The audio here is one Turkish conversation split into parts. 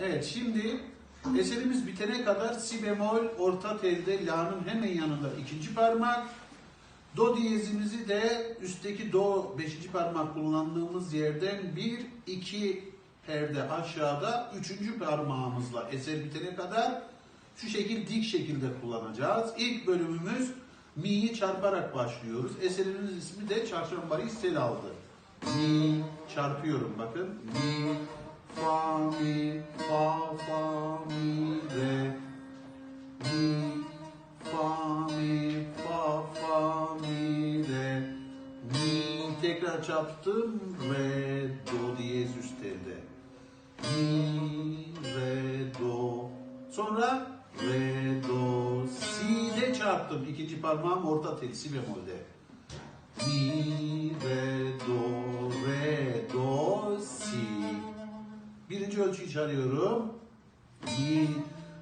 Evet şimdi eserimiz bitene kadar si bemol orta telde la'nın hemen yanında ikinci parmak. Do diyezimizi de üstteki do beşinci parmak kullandığımız yerden bir iki perde aşağıda üçüncü parmağımızla eser bitene kadar şu şekil dik şekilde kullanacağız. İlk bölümümüz mi'yi çarparak başlıyoruz. Eserimiz ismi de çarşambarı sel aldı. Mi çarpıyorum bakın. Mi fa mi fa fa mi re mi fa mi fa fa mi re mi tekrar çarptım re do diyez üst telde mi re do sonra re do si de çarptım ikinci parmağım orta tel si bemolde. Mi re do birinci ölçüyü çalıyorum mi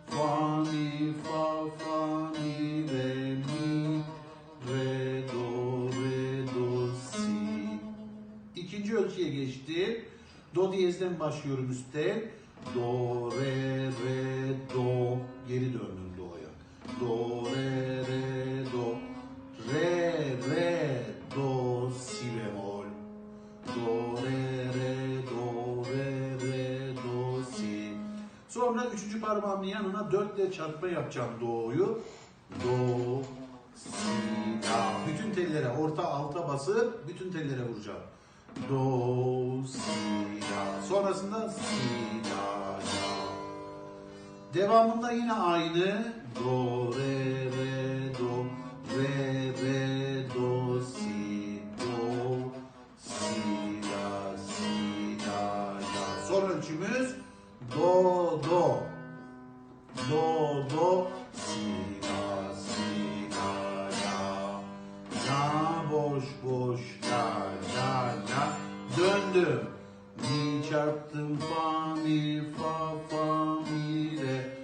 fa mi fa fa mi re mi re do re do si İkinci ölçüye geçtim. Do diyezden başlıyorum üstte. Do, re, re, do. Geri döndüm do'ya. Do, re, re, do. Re, re, do, si bemol. Sonra üçüncü parmağımın yanına dörtle çarpma yapacağım do'yu. Do, si, la. Bütün tellere, orta alta basıp bütün tellere vuracağım. Do, si, la. Sonrasında si, la, la. Devamında yine aynı. Do, re, re, do, re, re, do, si, do, si, la, si, la, la. Son ölçümüz do, do. Do, do, si, la, si, la, la. La, boş, boş, la, la, la. Döndüm. Mi çarptım fa, mi, fa, fa, mi, re,